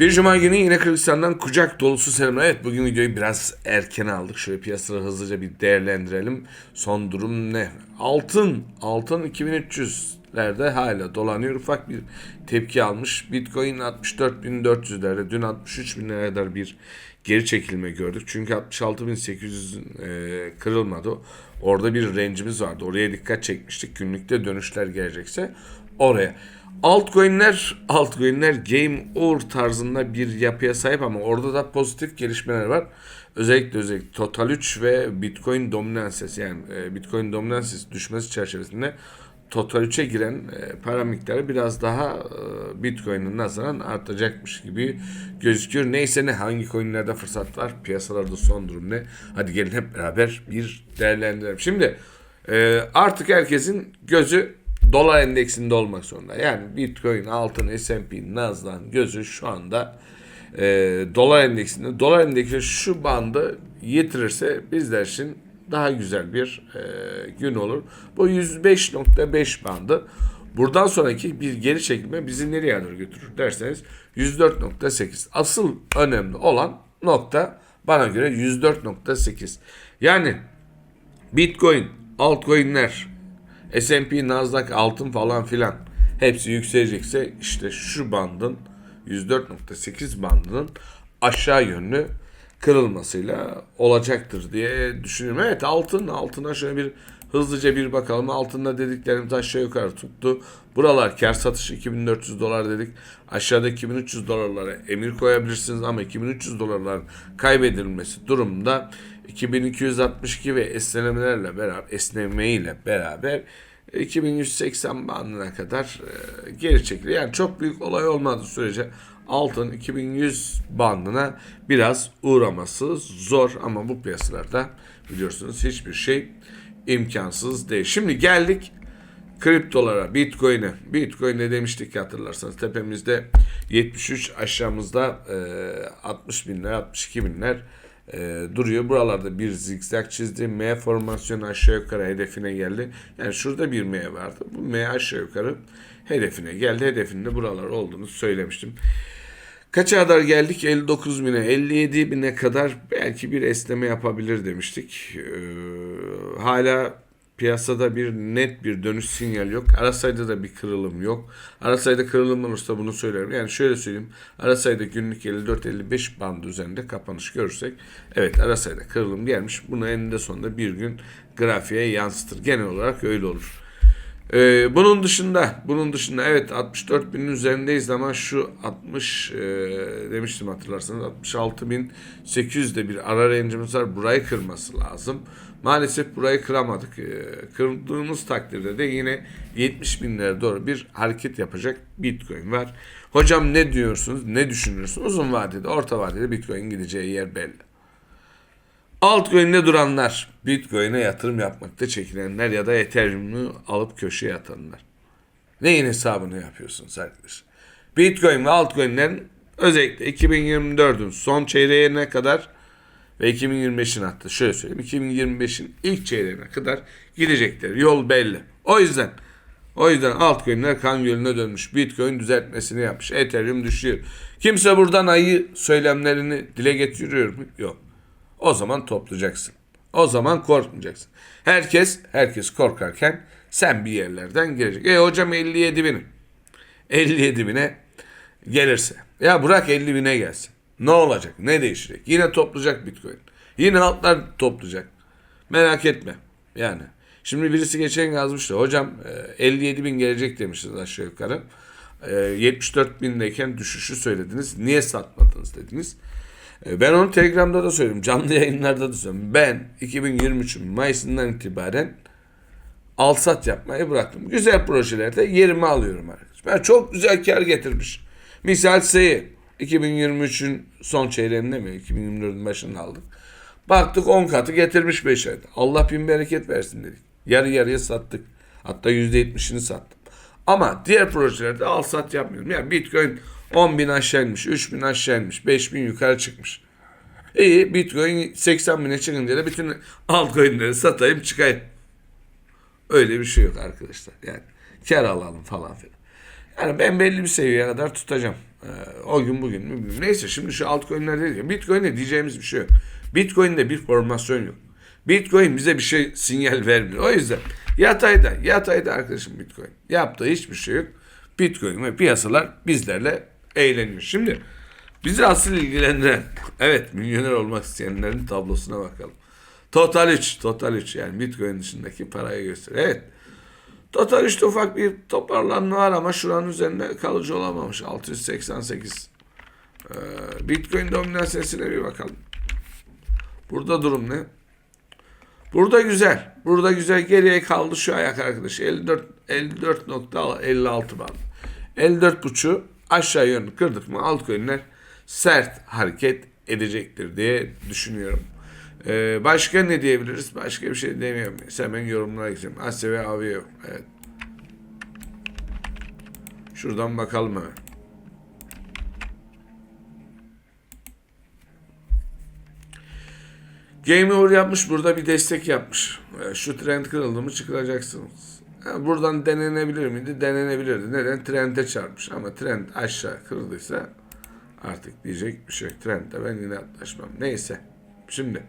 Bir cuma günü yine Kırgızistan'dan kucak dolusu selamlar. Evet bugün videoyu biraz erken aldık. Şöyle piyasaları hızlıca bir değerlendirelim. Son durum ne? Altın. Altın 2300'lerde hala dolanıyor. Ufak bir tepki almış. Bitcoin 64.400'lerde. Dün 63.000'lere kadar bir geri çekilme gördük. Çünkü 66.800 e, kırılmadı. Orada bir range'imiz vardı. Oraya dikkat çekmiştik. Günlükte dönüşler gelecekse oraya. Altcoin'ler, altcoin'ler game over tarzında bir yapıya sahip ama orada da pozitif gelişmeler var. Özellikle özellikle Total 3 ve Bitcoin dominanses yani e, Bitcoin dominanses düşmesi çerçevesinde Total 3'e giren e, para miktarı biraz daha e, Bitcoin'in nazaran artacakmış gibi gözüküyor. Neyse ne hangi coinlerde fırsat var, piyasalarda son durum ne? Hadi gelin hep beraber bir değerlendirelim. Şimdi artık herkesin gözü dolar endeksinde olmak zorunda. Yani Bitcoin, altın, S&P, Nasdaq gözü şu anda e, dolar endeksinde. Dolar endeksi şu bandı yitirirse bizler için daha güzel bir e, gün olur. Bu 105.5 bandı. Buradan sonraki bir geri çekilme bizi nereye doğru götürür derseniz 104.8. Asıl önemli olan nokta bana göre 104.8. Yani Bitcoin, altcoin'ler, S&P, Nasdaq, altın falan filan hepsi yükselecekse işte şu bandın 104.8 bandının aşağı yönlü kırılmasıyla olacaktır diye düşünüyorum. Evet altın altına şöyle bir hızlıca bir bakalım. Altında dediklerimiz aşağı yukarı tuttu. Buralar kar satışı 2400 dolar dedik. Aşağıda 2300 dolarlara emir koyabilirsiniz ama 2300 dolarlar kaybedilmesi durumunda 2262 ve esnemelerle beraber esnemeyle beraber 2180 bandına kadar e, geri çekiliyor. Yani çok büyük olay olmadığı sürece altın 2100 bandına biraz uğraması zor ama bu piyasalarda biliyorsunuz hiçbir şey imkansız değil. Şimdi geldik kriptolara, bitcoin'e. Bitcoin'e demiştik hatırlarsanız tepemizde 73 aşağımızda e, 60 binler, 62 binler e, duruyor. Buralarda bir zigzag çizdi. M formasyonu aşağı yukarı hedefine geldi. Yani şurada bir M vardı. Bu M aşağı yukarı hedefine geldi. Hedefinde buralar olduğunu söylemiştim. Kaça kadar geldik? 59 bine, 57 bine kadar belki bir esneme yapabilir demiştik. Ee, hala piyasada bir net bir dönüş sinyal yok. Arasayda da bir kırılım yok. Arasayda kırılım olursa bunu söylerim. Yani şöyle söyleyeyim. Arasayda günlük 54-55 band üzerinde kapanış görürsek evet Arasayda kırılım gelmiş. Bunu eninde sonunda bir gün grafiğe yansıtır. Genel olarak öyle olur. Ee, bunun dışında, bunun dışında evet 64 binin üzerindeyiz ama şu 60 e, demiştim hatırlarsanız 66 bin 800'de bir ara range'imiz var. Burayı kırması lazım. Maalesef burayı kıramadık. Ee, kırdığımız takdirde de yine 70 binlere doğru bir hareket yapacak Bitcoin var. Hocam ne diyorsunuz, ne düşünüyorsunuz? Uzun vadede, orta vadede Bitcoin gideceği yer belli. Altcoin'de duranlar, Bitcoin'e yatırım yapmakta çekilenler ya da Ethereum'u alıp köşeye atanlar. Neyin hesabını yapıyorsunuz arkadaşlar? Bitcoin ve altcoin'lerin özellikle 2024'ün son çeyreğine kadar ve 2025'in hatta şöyle söyleyeyim 2025'in ilk çeyreğine kadar gidecekler. Yol belli. O yüzden o yüzden altcoin'ler kan gölüne dönmüş. Bitcoin düzeltmesini yapmış. Ethereum düşüyor. Kimse buradan ayı söylemlerini dile getiriyor mu? Yok. O zaman toplayacaksın. O zaman korkmayacaksın. Herkes herkes korkarken sen bir yerlerden girecek. E hocam 57 bin. 57 bine gelirse. Ya bırak 50 bine gelsin. Ne olacak? Ne değişecek? Yine toplayacak Bitcoin. Yine altlar toplayacak. Merak etme. Yani. Şimdi birisi geçen yazmıştı. Hocam 57 bin gelecek demiştiniz aşağı yukarı. 74 bindeyken düşüşü söylediniz. Niye satmadınız dediniz. E, Ben onu Telegram'da da söyledim. Canlı yayınlarda da söyledim. Ben 2023'ün Mayıs'ından itibaren al sat yapmayı bıraktım. Güzel projelerde yerimi alıyorum arkadaşlar. Ben çok güzel kar getirmiş. Misal S'yi 2023'ün son çeyreğinde mi? 2024'ün başında aldık. Baktık 10 katı getirmiş 5 ayda. Allah bin bereket versin dedik. Yarı yarıya sattık. Hatta %70'ini sattım. Ama diğer projelerde al sat yapmıyorum. Yani Bitcoin 10 bin aşağı inmiş, 3 bin aşağı inmiş, 5 bin yukarı çıkmış. İyi Bitcoin 80 bine çıkınca da bütün altcoin'leri satayım çıkayım. Öyle bir şey yok arkadaşlar. Yani kar alalım falan filan. Yani ben belli bir seviyeye kadar tutacağım. Ee, o gün bugün. Neyse şimdi şu altcoin'ler dedik ya. Bitcoin'e diyeceğimiz bir şey yok. Bitcoin'de bir formasyon yok. Bitcoin bize bir şey sinyal vermiyor. O yüzden yatayda, yatayda arkadaşım Bitcoin. Yaptığı hiçbir şey yok. Bitcoin ve piyasalar bizlerle eğleniyor. Şimdi bizi asıl ilgilendiren, evet milyoner olmak isteyenlerin tablosuna bakalım. Total 3, Total 3 yani Bitcoin dışındaki parayı gösteriyor. Evet. Total 3'te ufak bir toparlanma var ama şuranın üzerinde kalıcı olamamış. 688. Ee, Bitcoin dominasyasına bir bakalım. Burada durum ne? Burada güzel. Burada güzel. Geriye kaldı şu ayak arkadaş. 54 54.56 band. 54.5'u aşağı yönlü kırdık mı altcoin'ler sert hareket edecektir diye düşünüyorum. Ee, başka ne diyebiliriz? Başka bir şey demiyorum. Hemen yorumlara geçelim. Asya ve Avio. Evet. Şuradan bakalım hemen. Game Over yapmış burada bir destek yapmış. Ee, Şu trend kırıldı mı çıkaracaksınız. Ha, buradan denenebilir miydi? Denenebilirdi. Neden? Trend'e çarpmış. Ama trend aşağı kırıldıysa artık diyecek bir şey. yok. Trend'de ben yine atlaşmam. Neyse. Şimdi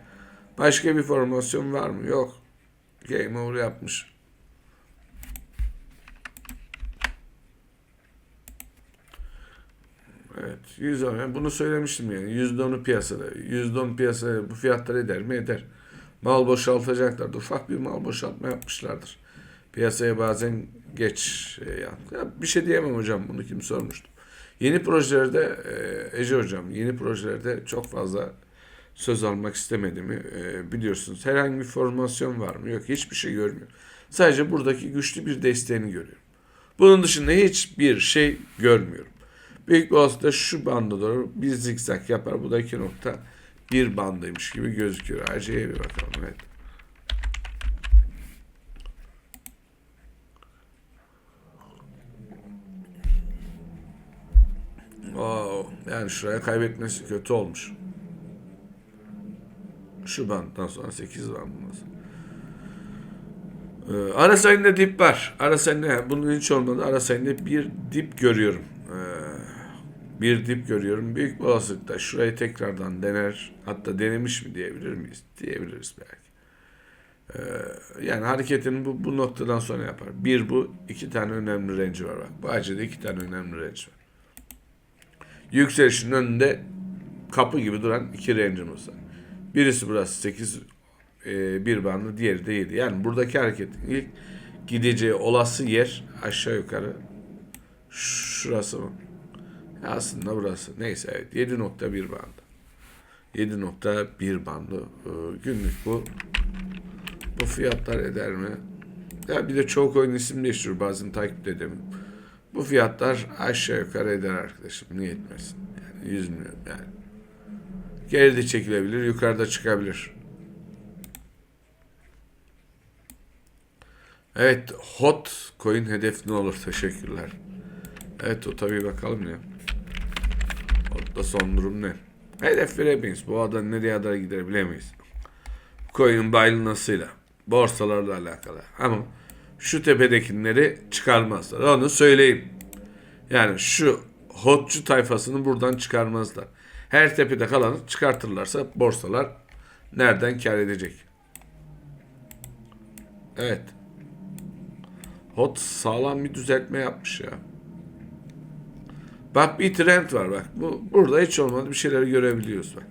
başka bir formasyon var mı? Yok. Game Over yapmış. Evet. 110. Yani bunu söylemiştim yani. %10'u piyasada. %10 piyasada bu fiyatlar eder mi? Eder. Mal boşaltacaklardır. Ufak bir mal boşaltma yapmışlardır. Piyasaya bazen geç şey ya. ya bir şey diyemem hocam bunu kim sormuştu. Yeni projelerde e, Ece hocam yeni projelerde çok fazla söz almak istemediğimi e, biliyorsunuz. Herhangi bir formasyon var mı? Yok hiçbir şey görmüyorum. Sadece buradaki güçlü bir desteğini görüyorum. Bunun dışında hiçbir şey görmüyorum. Büyük bir olasılıkla şu banda doğru bir zikzak yapar. Bu da 2.1 bandıymış gibi gözüküyor. Ace'ye bir bakalım. Evet. Wow. Yani şuraya kaybetmesi kötü olmuş. Şu banddan sonra 8 band bundan sonra. Ee, ara sayında dip var. Ara sayında bunun hiç olmadı. Ara sayında bir dip görüyorum. Ee, bir dip görüyorum. Büyük bir olasılıkla şurayı tekrardan dener. Hatta denemiş mi diyebilir miyiz? Diyebiliriz belki. Ee, yani hareketini bu, bu noktadan sonra yapar. Bir bu. iki tane önemli range var bak. Bu acıda iki tane önemli range var. Yükselişin önünde kapı gibi duran iki range'ımız var. Birisi burası 8 e, bir bandı, diğeri de 7. Yani buradaki hareketin ilk gideceği olası yer aşağı yukarı şurası mı? Aslında burası. Neyse evet 7.1 bandı. 7.1 bandı. Ee, günlük bu. Bu fiyatlar eder mi? Ya bir de çok oyun isim değiştiriyor bazen takip edemiyorum. Bu fiyatlar aşağı yukarı eder arkadaşım. Niye etmesin? Yani 100 milyon yani. Geride çekilebilir, yukarıda çıkabilir. Evet, hot coin hedef ne olur? Teşekkürler. Evet, o tabii bakalım ne. Hotta son durum ne? Hedef veremeyiz. Bu adam nereye kadar gider bilemeyiz. Coin'in bayılmasıyla, borsalarla alakalı. Ama şu tepedekileri çıkarmazlar. Onu söyleyeyim. Yani şu hotçu tayfasını buradan çıkarmazlar. Her tepede kalanı çıkartırlarsa borsalar nereden kar edecek? Evet. Hot sağlam bir düzeltme yapmış ya. Bak bir trend var bak. Bu burada hiç olmadı bir şeyler görebiliyoruz bak.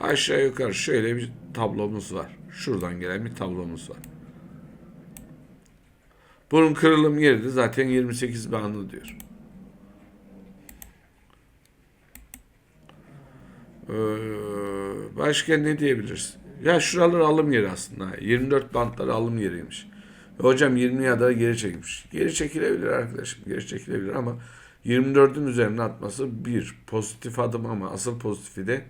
Aşağı yukarı şöyle bir tablomuz var. Şuradan gelen bir tablomuz var. Bunun kırılım yeri de zaten 28 bandı diyor. Ee, başka ne diyebiliriz? Ya şuralar alım yeri aslında. 24 bantlar alım yeriymiş. E hocam 20 kadar geri çekmiş. Geri çekilebilir arkadaşım. Geri çekilebilir ama 24'ün üzerine atması bir pozitif adım ama asıl pozitifi de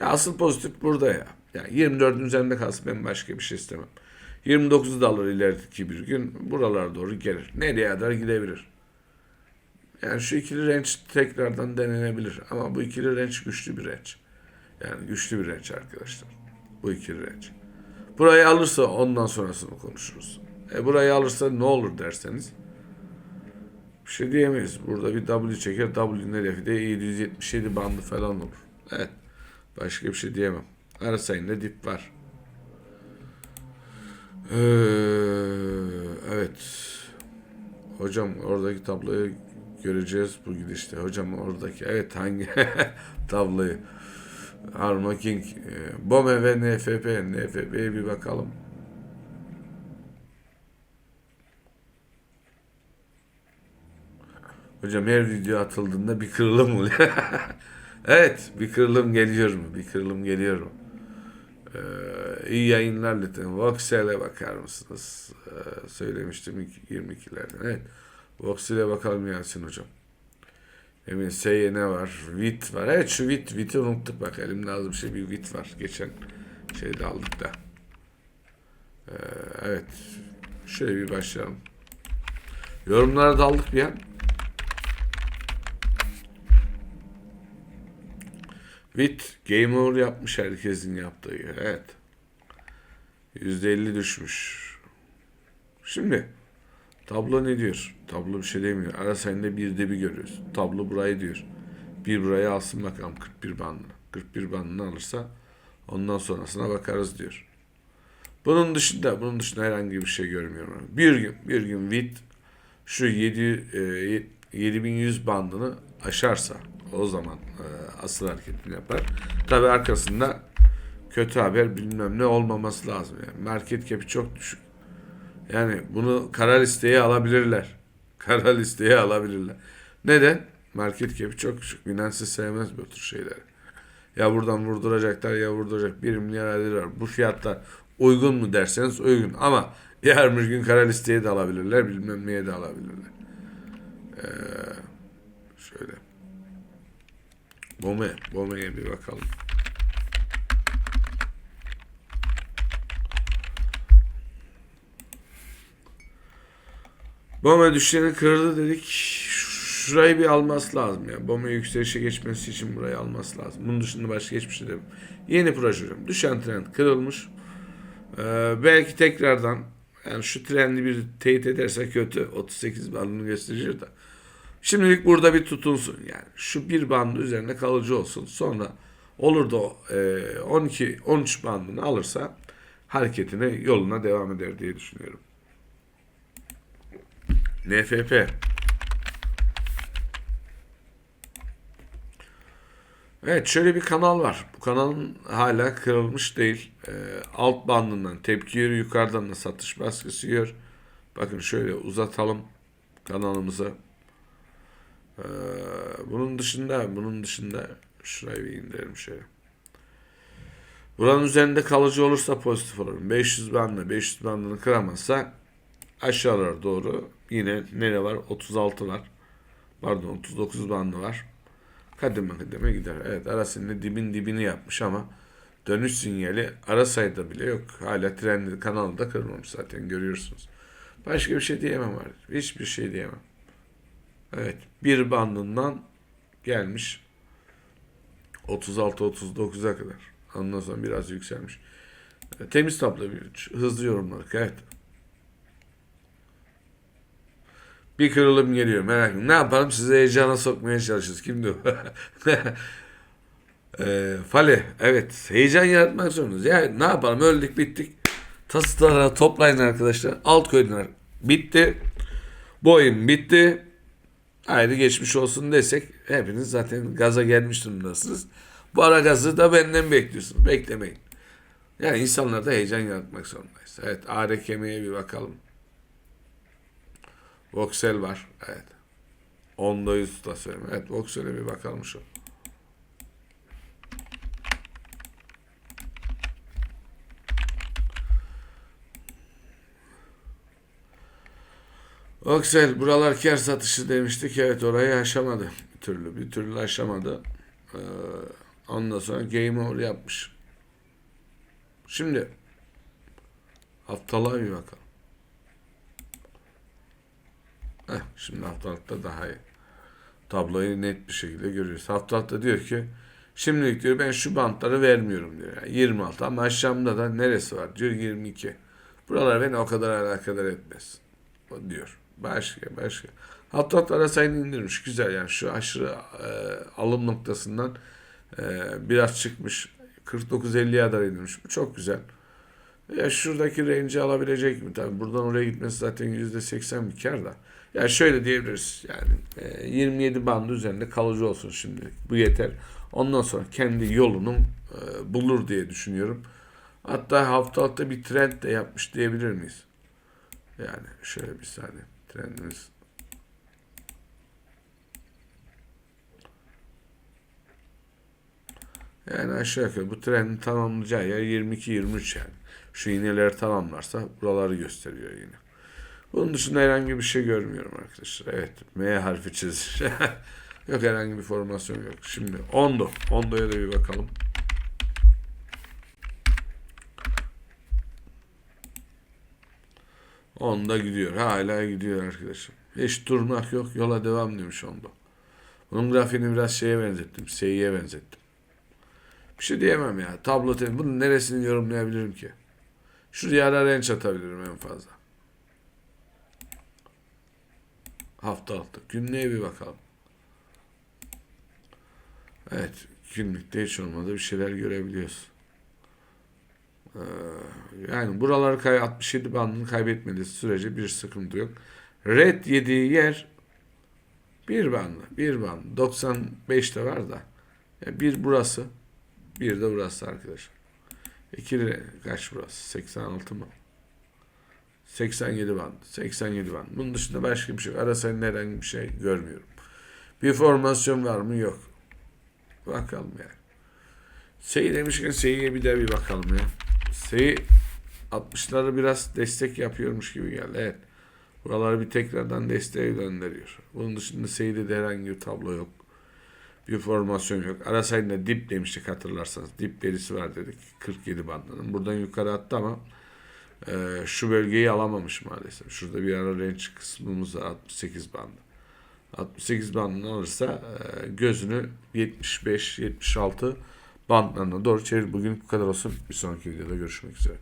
ya asıl pozitif burada ya. Yani 24'ün üzerinde kalsın ben başka bir şey istemem. 29'u da alır ileriki bir gün buralara doğru gelir. Nereye kadar gidebilir? Yani şu ikili range tekrardan denenebilir. Ama bu ikili range güçlü bir range. Yani güçlü bir range arkadaşlar. Bu ikili range. Burayı alırsa ondan sonrasını konuşuruz. E burayı alırsa ne olur derseniz. Bir şey diyemeyiz. Burada bir W çeker. W'nin hedefi de 777 bandı falan olur. Evet. Başka bir şey diyemem. Ara sayında dip var. Ee, evet. Hocam oradaki tabloyu göreceğiz bu gidişte. Hocam oradaki evet hangi tabloyu? Arma King, e, Bome ve NFP. NFP'ye bir bakalım. Hocam her video atıldığında bir kırılım oluyor. evet, bir kırılım geliyor mu? Bir kırılım geliyor mu? Ee, iyi yayınlar lütfen. Voxel'e bakar mısınız? Ee, söylemiştim 22'lerden. Evet. Voxel'e bakalım Yasin hocam. Emin S'ye ne var? Vit var. Evet şu Vit. Vit'i unuttuk bak. Elimde az bir şey bir Vit var. Geçen şeyde aldık da. Ee, evet. Şöyle bir başlayalım. Yorumlara daldık bir an. Vit Game Over yapmış herkesin yaptığı. Evet. %50 düşmüş. Şimdi tablo ne diyor? Tablo bir şey demiyor. Ara sayında bir de bir görüyoruz. Tablo burayı diyor. Bir burayı alsın bakalım 41 bandını. 41 bandını alırsa ondan sonrasına bakarız diyor. Bunun dışında bunun dışında herhangi bir şey görmüyorum. Bir gün bir gün Vit şu 7 e, 7100 bandını aşarsa o zaman e, asıl hareketini yapar. Tabi arkasında kötü haber bilmem ne olmaması lazım. Yani market cap'i çok düşük. Yani bunu kara listeye alabilirler. Kara listeye alabilirler. Neden? Market cap'i çok düşük. Binance sevmez bu tür şeyleri. Ya buradan vurduracaklar ya vurduracak. 1 milyar var. Bu fiyatlar uygun mu derseniz uygun. Ama yarın bir gün kara listeye de alabilirler. Bilmem neye de alabilirler. Ee, şöyle. Bome, Bome'ye bir bakalım. Bome düşeni kırdı dedik. Şurayı bir alması lazım ya. Bome yükselişe geçmesi için burayı alması lazım. Bunun dışında başka hiçbir şey demem. Yeni proje hocam. Düşen trend kırılmış. Ee, belki tekrardan yani şu trendi bir teyit ederse kötü. 38 bandını gösterecek de. Şimdilik burada bir tutunsun yani. Şu bir bandı üzerinde kalıcı olsun. Sonra olur da e, 12 13 bandını alırsa hareketine yoluna devam eder diye düşünüyorum. NFP Evet şöyle bir kanal var. Bu kanalın hala kırılmış değil. E, alt bandından tepki yiyor, yukarıdan da satış baskısı yiyor. Bakın şöyle uzatalım kanalımıza. Ee, bunun dışında bunun dışında şurayı bir indirelim şöyle. Buranın üzerinde kalıcı olursa pozitif olur. 500 bandı 500 bandını kıramazsa aşağılara doğru yine nere var? 36 var. Pardon 39 bandı var. Kademe kademe gider. Evet arasında dibin dibini yapmış ama dönüş sinyali ara bile yok. Hala trendi kanalı da kırmamış zaten görüyorsunuz. Başka bir şey diyemem artık. Hiçbir şey diyemem. Evet. Bir bandından gelmiş 36-39'a kadar. Ondan sonra biraz yükselmiş. Temiz tablo bir hızlı yorumlar. Evet. Bir kırılım geliyor merak etmeyin. Ne yapalım size heyecana sokmaya çalışırız. Kimdi o? e, Fale. Evet. Heyecan yaratmak zorundayız. Ya ne yapalım öldük bittik. Tasılara toplayın arkadaşlar. Alt koyunlar. Bitti. Bu oyun bitti. Ayrı geçmiş olsun desek hepiniz zaten gaza gelmiş durumdasınız. Bu ara gazı da benden bekliyorsunuz. Beklemeyin. Yani insanlarda heyecan yaratmak zorundayız. Evet ağrı kemiğe bir bakalım. Voxel var. Evet. Onda yüz söyleyeyim. Evet Voxel'e bir bakalım şu. Oksel buralar kar satışı demiştik. Evet orayı aşamadı bir türlü. Bir türlü aşamadı. Ee, ondan sonra game over yapmış. Şimdi haftalığa bir bakalım. Heh, şimdi haftalıkta daha iyi. Tabloyu net bir şekilde görüyoruz. Haftalıkta diyor ki şimdilik diyor ben şu bantları vermiyorum diyor. Yani 26 ama aşağımda da neresi var diyor 22. Buralar beni o kadar alakadar etmez. Diyor. Başka başka. Rod arasayını indirmiş. Güzel yani şu aşırı e, alım noktasından e, biraz çıkmış. 49-50'ye kadar indirmiş. Bu çok güzel. Ya şuradaki range'i alabilecek mi? Tabii buradan oraya gitmesi zaten %80 bir kar da. Ya şöyle diyebiliriz. Yani e, 27 bandı üzerinde kalıcı olsun şimdi. Bu yeter. Ondan sonra kendi yolunu e, bulur diye düşünüyorum. Hatta haftalıkta bir trend de yapmış diyebilir miyiz? Yani şöyle bir saniye. Trendimiz Yani aşağı yukarı bu trendin tamamlayacağı yer 22-23 yani. Şu iğneleri tamamlarsa buraları gösteriyor yine. Bunun dışında herhangi bir şey görmüyorum arkadaşlar. Evet M harfi çiziş. yok herhangi bir formasyon yok. Şimdi Ondo. Ondo'ya da bir bakalım. Onda gidiyor. Hala gidiyor arkadaşım. Hiç durmak yok. Yola devam demiş Ondo. Bunun grafiğini biraz şeye benzettim. Seyiye benzettim. Bir şey diyemem ya. Tablo tem. Bunun neresini yorumlayabilirim ki? Şuraya ara range atabilirim en fazla. Hafta altı. Günlüğe bir bakalım. Evet. Günlükte hiç olmadı bir şeyler görebiliyoruz. Ee, yani buraları kay 67 bandını kaybetmediği sürece bir sıkıntı yok. Red yediği yer bir bandı. Bir bandı. 95'te var da. Ya bir burası. Bir de burası arkadaşlar. İkili kaç burası? 86 mı? 87 band. 87 band. Bunun dışında başka bir şey yok. Arasında herhangi bir şey görmüyorum. Bir formasyon var mı? Yok. Bakalım yani. Seyi demişken Seyi'ye bir de bir bakalım ya. Seyi 60'ları biraz destek yapıyormuş gibi geldi. Evet. Buraları bir tekrardan desteğe gönderiyor. Bunun dışında Seyi'de de herhangi bir tablo yok. Bir formasyon yok. Arasayında dip demiştik hatırlarsanız. Dip derisi var dedik. 47 bandının. Buradan yukarı attı ama e, şu bölgeyi alamamış maalesef. Şurada bir ara range kısmımız var. 68 bandı. 68 bandını alırsa e, gözünü 75-76 bandlarına doğru çevir. Bugün bu kadar olsun. Bir sonraki videoda görüşmek üzere.